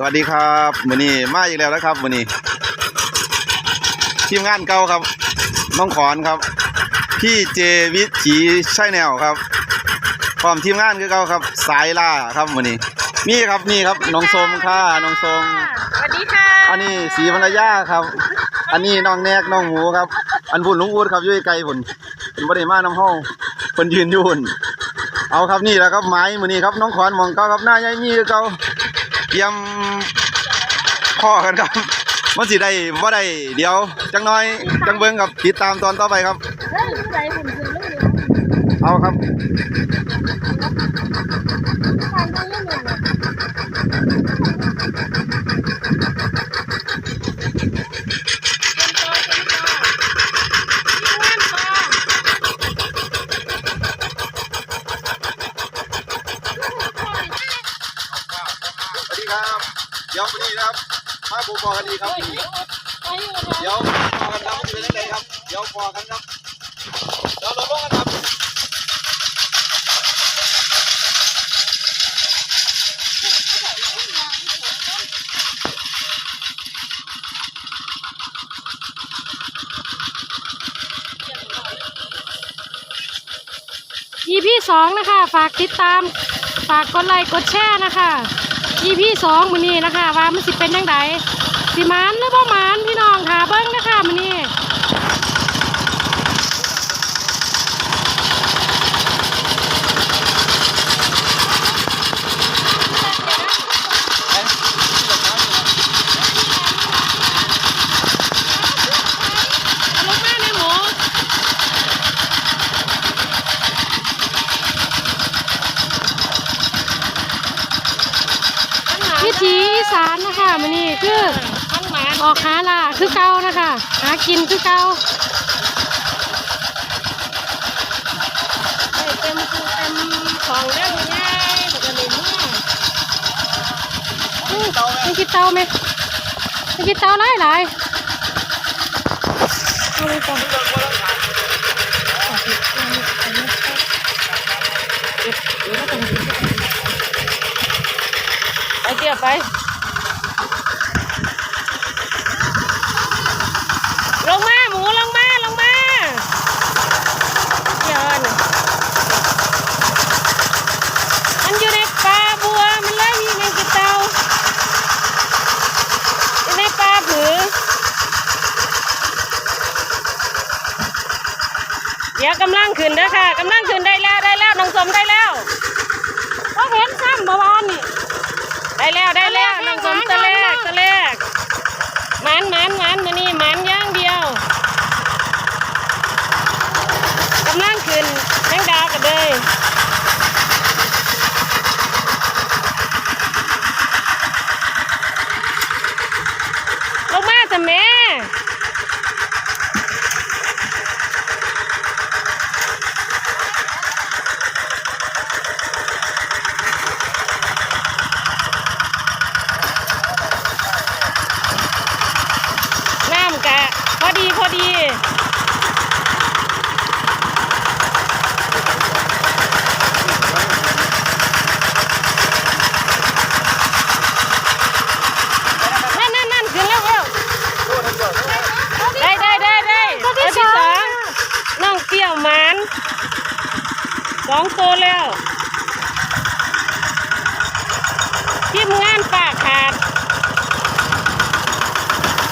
สวัสดีครับมือนี้มาอีกแล้วนะครับมือนี้ทีมงานเก่าครับ น้องขอนครับ พี่เจวิถีใช่แนวครับพร้อมทีมงานคือเก่าครับ สายล่าครับมือนี้นี่ครับนี่ครับน้องโซมค่ะน้องโซมสวัสดีค่ะอันนี้สีภรรยาครับ อันนี้น้องแนกน้องหมูครับ อันบุญลุงอูดครับอยุ่ยไกลบุญเป็นบริมาน้ำห้องเป็นยืนอยุ่นเอาครับนี่แหละครับไม้มือนี้ครับน้องขอนหมองเก้าครับหน้าใหญ่มีคือเก่า เตรียมข้อกันครับ มันสิได้ว่าได้เดี๋ยว จังน้อย จังเบิ้งครับติดตามตอนต่อไปครับเฮ้ยผู้ใดหุ่นเรื่องเดียวเอาครับ การได้ยังไงเนี่ยเป็นตัวเป็นตัวที่งานตัว สวัสดีครับ เดี๋ยววันนี้นะครับ มาบูบอกกันดีครับเฮ้ยไอ้อยู่เดี๋ยวพอกันครับเป็นยังไงครับ เดี๋ยวพอกันครับเดี๋ยวเราลงกันครับ EP สองนะคะ ฝากติดตาม ฝากกดไลค์ กดแชร์นะคะ พี่สองมือนี้นะคะ ว่ามันสิเป็นยังไงสิมานหรือบ่มานพี่น้องค่ะเบิ้งนะคะมื้อนี้ เอาลงมาในหมู วิ ถีอีสานนะคะมันนี่คือทั้งหมาออกหาล่าคือเก่านะคะ หากินคือเก่าเฮ้ยเต็มคือเต็มของเรื่องง่ายปกติเนี่ยอื้อมีกินเตาไหมมีกินเตาหลายหลายเอาไปก่อนียวไป ลงมา หมูลงมา ลงมาเดี๋ยวนมันอยู่ในปลาบัว มันเลยมีแมงกีเตาอยู่ในปลาผือเดี๋ยวกำลังขึ้นเด้อค่ะกำลังขึ้นได้แล้วได้แล้วน้องสมได้แล้วก็เห็นซ้ำเมื่อวานนี่ ได้แล้วได้แล้วน้องสมตะแรกตะแรกหมันหมันหมันมานี่หมันอย่างเดียวกำลังขึ้นแมงดากันเลยลงมาจะแม่ น้ำกะพอ ดีพอดี นั่นนั่นนั่นขึ้นแล้วเร็วได้ได้ได้ได้ตัวที่สองน้องเปรี้ยวหมานสองตัวแล้วทีมงานปากขาด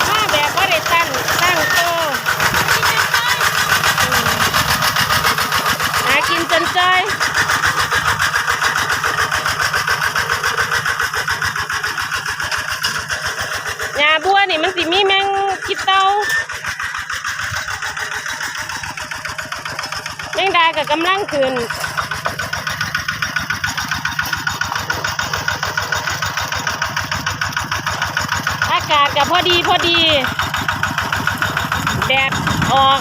มาแบบว่าได้ตั้งตั้งโตวอืมหากินจนใจอยหญ้าบัวนี่มันสิมีแมงกิดเตา แมงดากับกำลังขึ้นอากาศกับพอดีพอดีแดดออก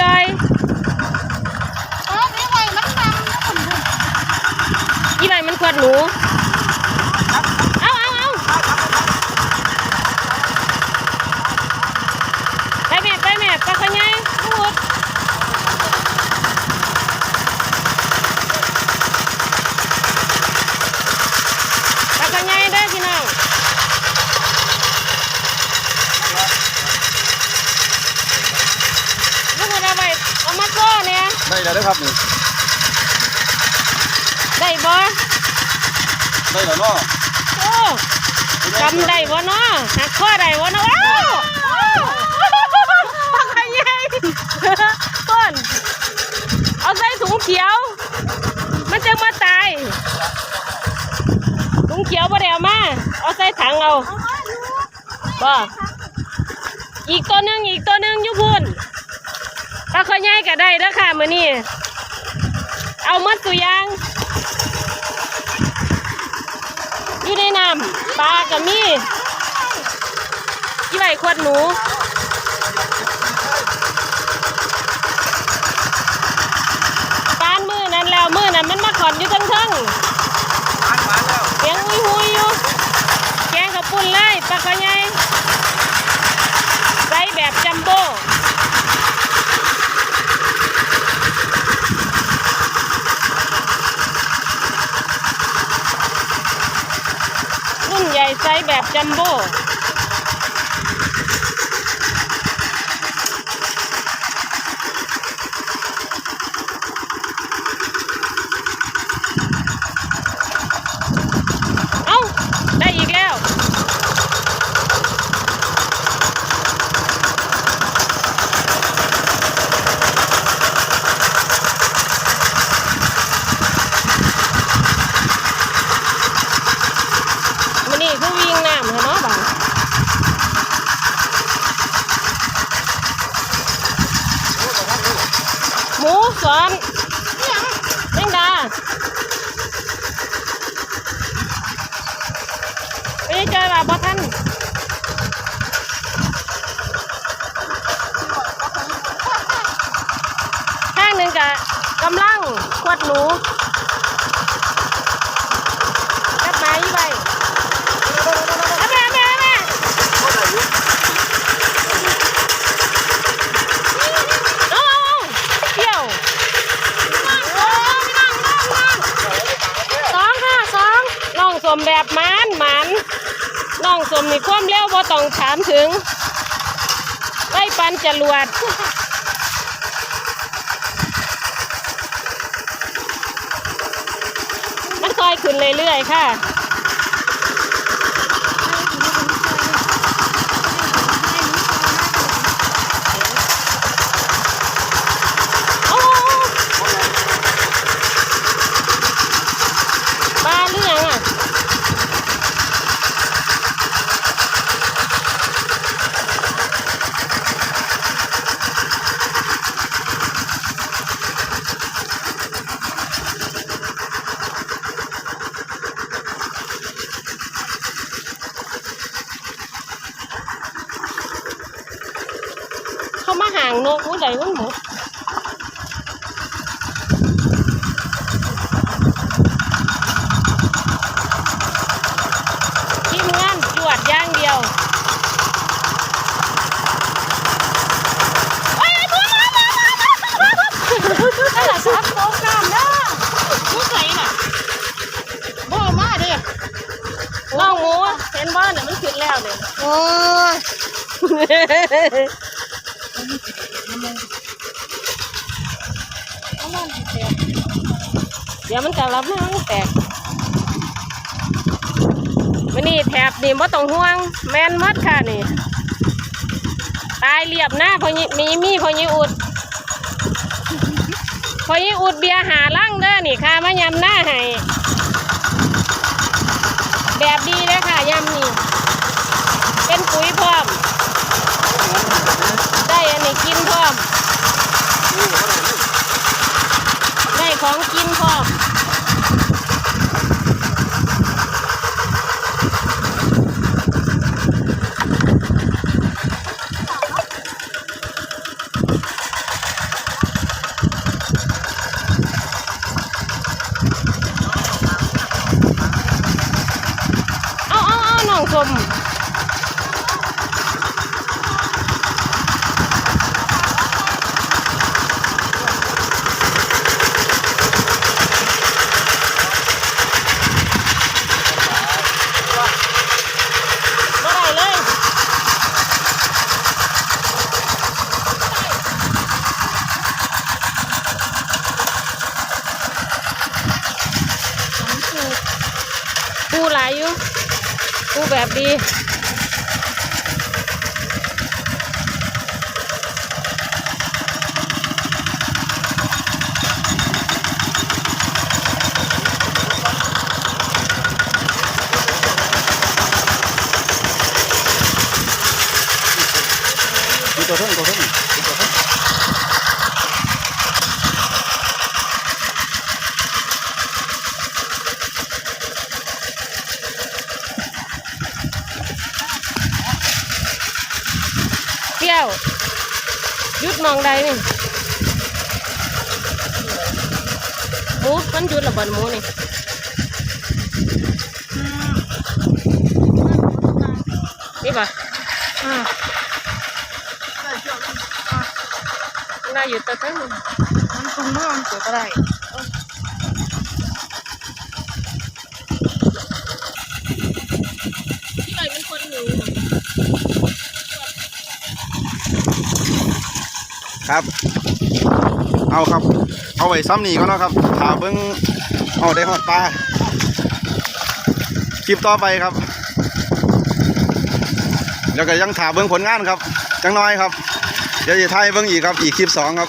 จอยเออนี่ไงมันดำยี่ไรมันขวดหนู เอาเอาเอาไปแม่ไปแม่ปลาขยายพูดปลาขยายได้อพี่น้องลูกเอาไปเอามาโซ่เนี่ย ได้แล้วเด้อครับนี่ได้บ่ได้แล้วเนาะโอ้จำได้บ่เนาะหักข้อได้บ่เนาะว้าวปักใหญ่ต้นเอาใส่ถุงเขียว มันจะมาตายถุงเขียวบ่ได้เอามา เอาใส่ถังเอาบ่อีกตัวหนึงอีกตัวหนึงอยู่พุ่น ปลาข้อใหญ่ก็ได้เด้อค่ะมื้อนี้เอาหมดตัวยางอยู่ในน้ำปลาก็มียี่ไหวขวดหนูปานมือนั้นแล้วมือนั้นมันมาขอนอยู่ทั้งทั้งเสียงหุยหุยอยู่แกงกับปุ่นเลยปลาก็ใหญ่ใส่แบบจัมโบ้รุ่นใหญ่ไซส์ แบบจัมโบ้เอ้า ได้อีกแล้ว มันนี่คือวิ่งน้ำเหรอเนาะบ้านหมูสอนแมงดาไม่ได้เจอแบบบ่ท่านข้างหนึ่ง กะกำลังขวดหนูกับไม้ยี่ใบเอาแม่แม่แม่เอาเอาเอาเที่ยวสองค่ะสองน้องสมแบบหมันหมันน้องสมนี่ความเร็วบ่ต้องถามถึงไล่ปันจรวดมันค อยขึ้นเรื่อยๆค่ะ โอ้ปลาเรื่องอะ เขามาห่างนกอุ้ยใดมันหมดทีมงานจวดย่างเดียวโอ้ยบัวมามามามามานั่นแหละซับตกน้ำเด้อผู้ใส่น่ะบ่มาดิน้องหมูเห็นบ้านน่ะมันขึ้นแล้วเนี่ยโอ้ย เดี๋ยวมันจะรับน้ำแตกวันนี้แถบนี่บ่ต้องห่วง แมนมัดค่ะนี่ ตายเรียบหน้าพอยมีมีพอยิอุด พอยิอุดเบียร์หาลั่งเด้อนี่ค่ะมายำหน้าให้แบบดีเลยค่ะยำนี่ เป็นปุ๋ยพร้อม ได้อันนี้กินพร้อม ได้ของกินพร้อม ชม บ่ได้เลย ปูหลายอยู่ ปูแบบดี มีตัวเท่งตัวเท่งมีตัวเท่ง เปรี้ยวหยุดมองใดนี่หมูมันหยุดระเบิดหมูนี่นี่ป่ะอ่าน่าอยู่ตัวทั้งมันคงเมื่อมันเกิดอะไร ที่ไรมันคนอยู่ ครับ เอาครับ เอาไว้ซ้ำนี่ก็แล้วครับถาเบิ้งเอาได้หอดปลาคลิปต่อไปครับ แล้วก็ยังถาเบิ้งผลงานครับจังน้อยครับ เดี๋ยวจะถ่ายเบิ้งอีกครับ อีกคลิปสองครับ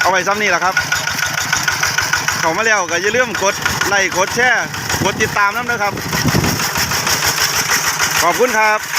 เอาไว้ซ้ำนี่แหละครับ เขามาแล้วก็อย่าลืมกดไลค์กดแชร์กดติดตามน้ำนะครับ ขอบคุณครับ